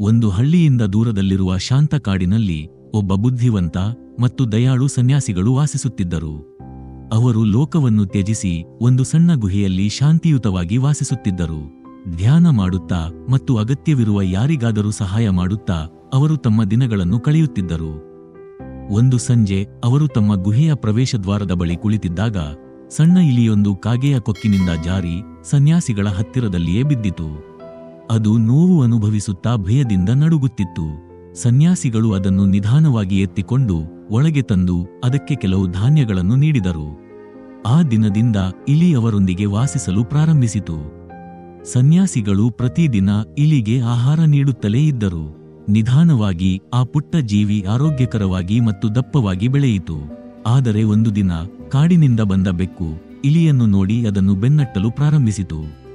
ಒಂದು ಹಳ್ಳಿಯಿಂದ ದೂರದಲ್ಲಿರುವ ಶಾಂತ ಕಾಡಿನಲ್ಲಿ ಒಬ್ಬ ಬುದ್ಧಿವಂತ ಮತ್ತು ದಯಾಳು ಸನ್ಯಾಸಿಗಳು ವಾಸಿಸುತ್ತಿದ್ದರು. ಅವರು ಲೋಕವನ್ನು ತ್ಯಜಿಸಿ ಒಂದು ಸಣ್ಣ ಗುಹೆಯಲ್ಲಿ ಶಾಂತಿಯುತವಾಗಿ ವಾಸಿಸುತ್ತಿದ್ದರು. ಧ್ಯಾನ ಮಾಡುತ್ತಾ ಮತ್ತು ಅಗತ್ಯವಿರುವ ಯಾರಿಗಾದರೂ ಸಹಾಯ ಮಾಡುತ್ತಾ ಅವರು ತಮ್ಮ ದಿನಗಳನ್ನು ಕಳೆಯುತ್ತಿದ್ದರು. ಒಂದು ಸಂಜೆ ಅವರು ತಮ್ಮ ಗುಹೆಯ ಪ್ರವೇಶದ್ವಾರದ ಬಳಿ ಕುಳಿತಿದ್ದಾಗ ಸಣ್ಣ ಇಲಿಯೊಂದು ಕಾಗೆಯ ಕೊಕ್ಕಿನಿಂದ ಜಾರಿ ಸನ್ಯಾಸಿಗಳ ಹತ್ತಿರದಲ್ಲಿಯೇ ಬಿದ್ದಿತು. ಅದು ನೋವು ಅನುಭವಿಸುತ್ತಾ ಭಯದಿಂದ ನಡುಗುತ್ತಿತ್ತು. ಸನ್ಯಾಸಿಗಳು ಅದನ್ನು ನಿಧಾನವಾಗಿ ಎತ್ತಿಕೊಂಡು ಒಳಗೆ ತಂದು ಅದಕ್ಕೆ ಕೆಲವು ಧಾನ್ಯಗಳನ್ನು ನೀಡಿದರು. ಆ ದಿನದಿಂದ ಇಲಿ ಅವರೊಂದಿಗೆ ವಾಸಿಸಲು ಪ್ರಾರಂಭಿಸಿತು. ಸನ್ಯಾಸಿಗಳು ಪ್ರತಿದಿನ ಇಲಿಗೆ ಆಹಾರ ನೀಡುತ್ತಲೇ ಇದ್ದರು. ನಿಧಾನವಾಗಿ ಆ ಪುಟ್ಟ ಜೀವಿ ಆರೋಗ್ಯಕರವಾಗಿ ಮತ್ತು ದಪ್ಪವಾಗಿ ಬೆಳೆಯಿತು. ಆದರೆ ಒಂದು ದಿನ ಕಾಡಿನಿಂದ ಬಂದ ಬೆಕ್ಕು ಇಲಿಯನ್ನು ನೋಡಿ ಅದನ್ನು ಬೆನ್ನಟ್ಟಲು ಪ್ರಾರಂಭಿಸಿತು.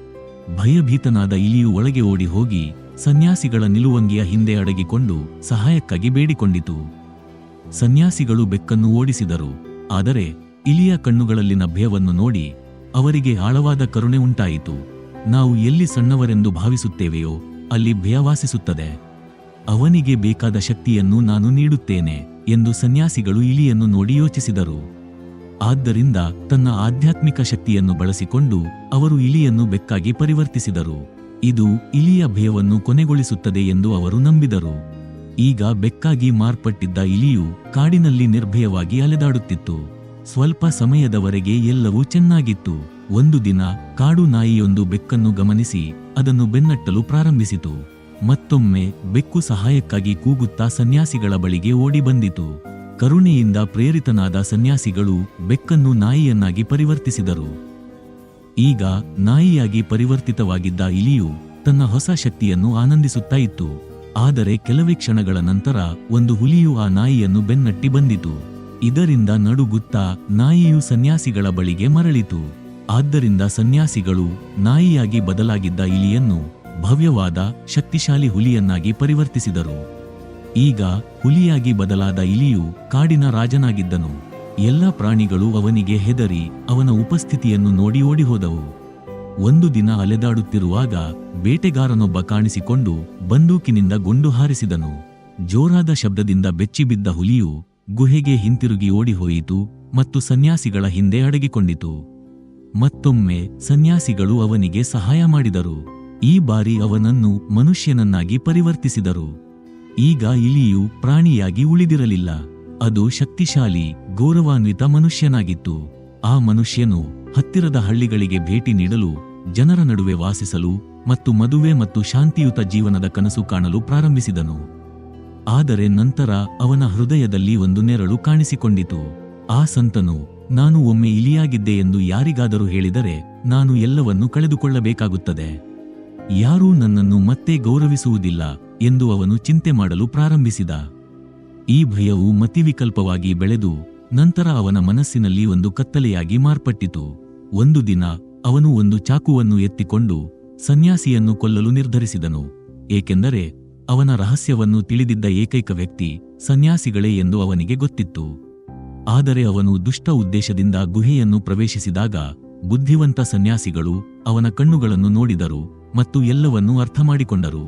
ಭಯಭೀತನಾದ ಇಲಿಯು ಒಳಗೆ ಓಡಿ ಹೋಗಿ ಸನ್ಯಾಸಿಗಳ ನಿಲುವಂಗಿಯ ಹಿಂದೆ ಅಡಗಿಕೊಂಡು ಸಹಾಯಕ್ಕಾಗಿ ಬೇಡಿಕೊಂಡಿತು. ಸನ್ಯಾಸಿಗಳು ಬೆಕ್ಕನ್ನು ಓಡಿಸಿದರು. ಆದರೆ ಇಲಿಯ ಕಣ್ಣುಗಳಲ್ಲಿನ ಭಯವನ್ನು ನೋಡಿ ಅವರಿಗೆ ಆಳವಾದ ಕರುಣೆ ಉಂಟಾಯಿತು. ನಾವು ಎಲ್ಲಿ ಸಣ್ಣವರೆಂದು ಭಾವಿಸುತ್ತೇವೆಯೋ ಅಲ್ಲಿ ಭಯವಾಸಿಸುತ್ತದೆ ಅವನಿಗೆ ಬೇಕಾದ ಶಕ್ತಿಯನ್ನು ನಾನು ನೀಡುತ್ತೇನೆ ಎಂದು ಸನ್ಯಾಸಿಗಳು ಇಲಿಯನ್ನು ನೋಡಿ ಯೋಚಿಸಿದರು. ಆದ್ದರಿಂದ ತನ್ನ ಆಧ್ಯಾತ್ಮಿಕ ಶಕ್ತಿಯನ್ನು ಬಳಸಿಕೊಂಡು ಅವರು ಇಲಿಯನ್ನು ಬೆಕ್ಕಾಗಿ ಪರಿವರ್ತಿಸಿದರು. ಇದು ಇಲಿಯ ಭಯವನ್ನು ಕೊನೆಗೊಳಿಸುತ್ತದೆ ಎಂದು ಅವರು ನಂಬಿದರು. ಈಗ ಬೆಕ್ಕಾಗಿ ಮಾರ್ಪಟ್ಟಿದ್ದ ಇಲಿಯು ಕಾಡಿನಲ್ಲಿ ನಿರ್ಭಯವಾಗಿ ಅಲೆದಾಡುತ್ತಿತ್ತು. ಸ್ವಲ್ಪ ಸಮಯದವರೆಗೆ ಎಲ್ಲವೂ ಚೆನ್ನಾಗಿತ್ತು. ಒಂದು ದಿನ ಕಾಡು ನಾಯಿಯೊಂದು ಬೆಕ್ಕನ್ನು ಗಮನಿಸಿ ಅದನ್ನು ಬೆನ್ನಟ್ಟಲು ಪ್ರಾರಂಭಿಸಿತು. ಮತ್ತೊಮ್ಮೆ ಬೆಕ್ಕು ಸಹಾಯಕ್ಕಾಗಿ ಕೂಗುತ್ತಾ ಸನ್ಯಾಸಿಗಳ ಬಳಿಗೆ ಓಡಿ ಬಂದಿತು. ಕರುಣೆಯಿಂದ ಪ್ರೇರಿತನಾದ ಸನ್ಯಾಸಿಗಳು ಬೆಕ್ಕನ್ನು ನಾಯಿಯನ್ನಾಗಿ ಪರಿವರ್ತಿಸಿದರು. ಈಗ ನಾಯಿಯಾಗಿ ಪರಿವರ್ತಿತವಾಗಿದ್ದ ಇಲಿಯು ತನ್ನ ಹೊಸ ಶಕ್ತಿಯನ್ನು ಆನಂದಿಸುತ್ತಾ ಇತ್ತು. ಆದರೆ ಕೆಲವೇ ಕ್ಷಣಗಳ ನಂತರ ಒಂದು ಹುಲಿಯು ಆ ನಾಯಿಯನ್ನು ಬೆನ್ನಟ್ಟಿ ಬಂದಿತು. ಇದರಿಂದ ನಡುಗುತ್ತಾ ನಾಯಿಯು ಸನ್ಯಾಸಿಗಳ ಬಳಿಗೆ ಮರಳಿತು. ಆದ್ದರಿಂದ ಸನ್ಯಾಸಿಗಳು ನಾಯಿಯಾಗಿ ಬದಲಾಗಿದ್ದ ಇಲಿಯನ್ನು ಭವ್ಯವಾದ ಶಕ್ತಿಶಾಲಿ ಹುಲಿಯನ್ನಾಗಿ ಪರಿವರ್ತಿಸಿದರು. ಈಗ ಹುಲಿಯಾಗಿ ಬದಲಾದ ಇಲಿಯು ಕಾಡಿನ ರಾಜನಾಗಿದ್ದನು. ಎಲ್ಲ ಪ್ರಾಣಿಗಳು ಅವನಿಗೆ ಹೆದರಿ ಅವನ ಉಪಸ್ಥಿತಿಯನ್ನು ನೋಡಿ ಓಡಿಹೋದವು. ಒಂದು ದಿನ ಅಲೆದಾಡುತ್ತಿರುವಾಗ ಬೇಟೆಗಾರನೊಬ್ಬ ಕಾಣಿಸಿಕೊಂಡು ಬಂದೂಕಿನಿಂದ ಗುಂಡು ಹಾರಿಸಿದನು. ಜೋರಾದ ಶಬ್ದದಿಂದ ಬೆಚ್ಚಿಬಿದ್ದ ಹುಲಿಯು ಗುಹೆಗೆ ಹಿಂತಿರುಗಿ ಓಡಿಹೋಯಿತು ಮತ್ತು ಸನ್ಯಾಸಿಗಳ ಹಿಂದೆ ಅಡಗಿಕೊಂಡಿತು. ಮತ್ತೊಮ್ಮೆ ಸನ್ಯಾಸಿಗಳು ಅವನಿಗೆ ಸಹಾಯ ಮಾಡಿದರು. ಈ ಬಾರಿ ಅವನನ್ನು ಮನುಷ್ಯನನ್ನಾಗಿ ಪರಿವರ್ತಿಸಿದರು. ಈಗ ಇಲಿಯು ಪ್ರಾಣಿಯಾಗಿ ಉಳಿದಿರಲಿಲ್ಲ. ಅದು ಶಕ್ತಿಶಾಲಿ, ಗೌರವಾನ್ವಿತ ಮನುಷ್ಯನಾಗಿತ್ತು. ಆ ಮನುಷ್ಯನು ಹತ್ತಿರದ ಹಳ್ಳಿಗಳಿಗೆ ಭೇಟಿ ನೀಡಲು, ಜನರ ನಡುವೆ ವಾಸಿಸಲು ಮತ್ತು ಮದುವೆ ಮತ್ತು ಶಾಂತಿಯುತ ಜೀವನದ ಕನಸು ಕಾಣಲು ಪ್ರಾರಂಭಿಸಿದನು. ಆದರೆ ನಂತರ ಅವನ ಹೃದಯದಲ್ಲಿ ಒಂದು ನೆರಳು ಕಾಣಿಸಿಕೊಂಡಿತು. ಆ ಸಂತನು, ನಾನು ಒಮ್ಮೆ ಇಲಿಯಾಗಿದ್ದೆ ಎಂದು ಯಾರಿಗಾದರೂ ಹೇಳಿದರೆ, ನಾನು ಎಲ್ಲವನ್ನೂ ಕಳೆದುಕೊಳ್ಳಬೇಕಾಗುತ್ತದೆ. ಯಾರೂ ನನ್ನನ್ನು ಮತ್ತೆ ಗೌರವಿಸುವುದಿಲ್ಲ ಎಂದು ಅವನು ಚಿಂತೆ ಮಾಡಲು ಪ್ರಾರಂಭಿಸಿದ. ಈ ಭಯವು ಮತಿವಿಕಲ್ಪವಾಗಿ ಬೆಳೆದು ನಂತರ ಅವನ ಮನಸ್ಸಿನಲ್ಲಿ ಒಂದು ಕತ್ತಲೆಯಾಗಿ ಮಾರ್ಪಟ್ಟಿತು. ಒಂದು ದಿನ ಅವನು ಒಂದು ಚಾಕುವನ್ನು ಎತ್ತಿಕೊಂಡು ಸನ್ಯಾಸಿಯನ್ನು ಕೊಲ್ಲಲು ನಿರ್ಧರಿಸಿದನು. ಏಕೆಂದರೆ ಅವನ ರಹಸ್ಯವನ್ನು ತಿಳಿದಿದ್ದ ಏಕೈಕ ವ್ಯಕ್ತಿ ಸನ್ಯಾಸಿಗಳೇ ಎಂದು ಅವನಿಗೆ ಗೊತ್ತಿತ್ತು. ಆದರೆ ಅವನು ದುಷ್ಟ ಉದ್ದೇಶದಿಂದ ಗುಹೆಯನ್ನು ಪ್ರವೇಶಿಸಿದಾಗ ಬುದ್ಧಿವಂತ ಸನ್ಯಾಸಿಗಳು ಅವನ ಕಣ್ಣುಗಳನ್ನು ನೋಡಿದರು ಮತ್ತು ಎಲ್ಲವನ್ನೂ ಅರ್ಥಮಾಡಿಕೊಂಡರು.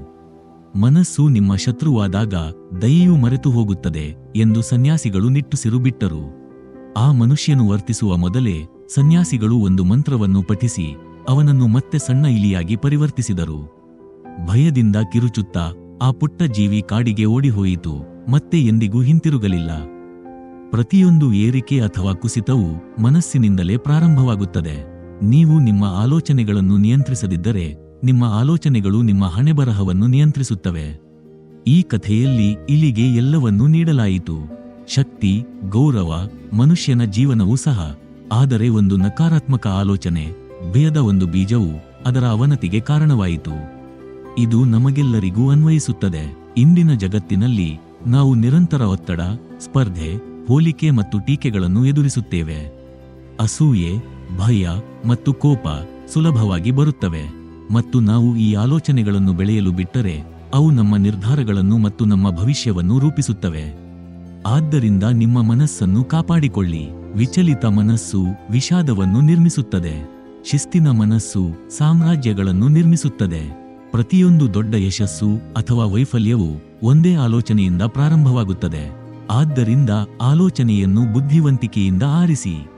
ಮನಸ್ಸು ನಿಮ್ಮ ಶತ್ರುವಾದಾಗ ದಯೆಯೂ ಮರೆತು ಹೋಗುತ್ತದೆ ಎಂದು ಸನ್ಯಾಸಿಗಳು ನಿಟ್ಟುಸಿರು ಬಿಟ್ಟರು. ಆ ಮನುಷ್ಯನು ವರ್ತಿಸುವ ಮೊದಲೇ ಸನ್ಯಾಸಿಗಳು ಒಂದು ಮಂತ್ರವನ್ನು ಪಠಿಸಿ ಅವನನ್ನು ಮತ್ತೆ ಸಣ್ಣ ಇಲಿಯಾಗಿ ಪರಿವರ್ತಿಸಿದರು. ಭಯದಿಂದ ಕಿರುಚುತ್ತಾ ಆ ಪುಟ್ಟ ಜೀವಿ ಕಾಡಿಗೆ ಓಡಿಹೋಯಿತು, ಮತ್ತೆ ಎಂದಿಗೂ ಹಿಂತಿರುಗಲಿಲ್ಲ. ಪ್ರತಿಯೊಂದು ಏರಿಕೆ ಅಥವಾ ಕುಸಿತವು ಮನಸ್ಸಿನಿಂದಲೇ ಪ್ರಾರಂಭವಾಗುತ್ತದೆ. ನೀವು ನಿಮ್ಮ ಆಲೋಚನೆಗಳನ್ನು ನಿಯಂತ್ರಿಸದಿದ್ದರೆ, ನಿಮ್ಮ ಆಲೋಚನೆಗಳು ನಿಮ್ಮ ಹಣೆಬರಹವನ್ನು ನಿಯಂತ್ರಿಸುತ್ತವೆ. ಈ ಕಥೆಯಲ್ಲಿ ಇಲಿಗೆ ಎಲ್ಲವನ್ನೂ ನೀಡಲಾಯಿತು. ಶಕ್ತಿ, ಗೌರವ, ಮನುಷ್ಯನ ಜೀವನವೂ ಸಹ, ಆದರೆ ಒಂದು ನಕಾರಾತ್ಮಕ ಆಲೋಚನೆ, ಭಯದ ಒಂದು ಬೀಜವು ಅದರ ಅವನತಿಗೆ ಕಾರಣವಾಯಿತು. ಇದು ನಮಗೆಲ್ಲರಿಗೂ ಅನ್ವಯಿಸುತ್ತದೆ. ಇಂದಿನ ಜಗತ್ತಿನಲ್ಲಿ ನಾವು ನಿರಂತರ ಒತ್ತಡ, ಸ್ಪರ್ಧೆ ಹೋಲಿಕೆ ಮತ್ತು ಟೀಕೆಗಳನ್ನು ಎದುರಿಸುತ್ತೇವೆ. ಅಸೂಯೆ, ಭಯ ಮತ್ತು ಕೋಪ ಸುಲಭವಾಗಿ ಬರುತ್ತವೆ ಮತ್ತು ನಾವು ಈ ಆಲೋಚನೆಗಳನ್ನು ಬೆಳೆಯಲು ಬಿಟ್ಟರೆ ಅವು ನಮ್ಮ ನಿರ್ಧಾರಗಳನ್ನು ಮತ್ತು ನಮ್ಮ ಭವಿಷ್ಯವನ್ನು ರೂಪಿಸುತ್ತವೆ. ಆದ್ದರಿಂದ ನಿಮ್ಮ ಮನಸ್ಸನ್ನು ಕಾಪಾಡಿಕೊಳ್ಳಿ. ವಿಚಲಿತ ಮನಸ್ಸು ವಿಷಾದವನ್ನು ನಿರ್ಮಿಸುತ್ತದೆ. ಶಿಸ್ತಿನ ಮನಸ್ಸು ಸಾಮ್ರಾಜ್ಯಗಳನ್ನು ನಿರ್ಮಿಸುತ್ತದೆ. ಪ್ರತಿಯೊಂದು ದೊಡ್ಡ ಯಶಸ್ಸು ಅಥವಾ ವೈಫಲ್ಯವು ಒಂದೇ ಆಲೋಚನೆಯಿಂದ ಪ್ರಾರಂಭವಾಗುತ್ತದೆ. ಆದ್ದರಿಂದ ಆಲೋಚನೆಯನ್ನು ಬುದ್ಧಿವಂತಿಕೆಯಿಂದ ಆರಿಸಿ.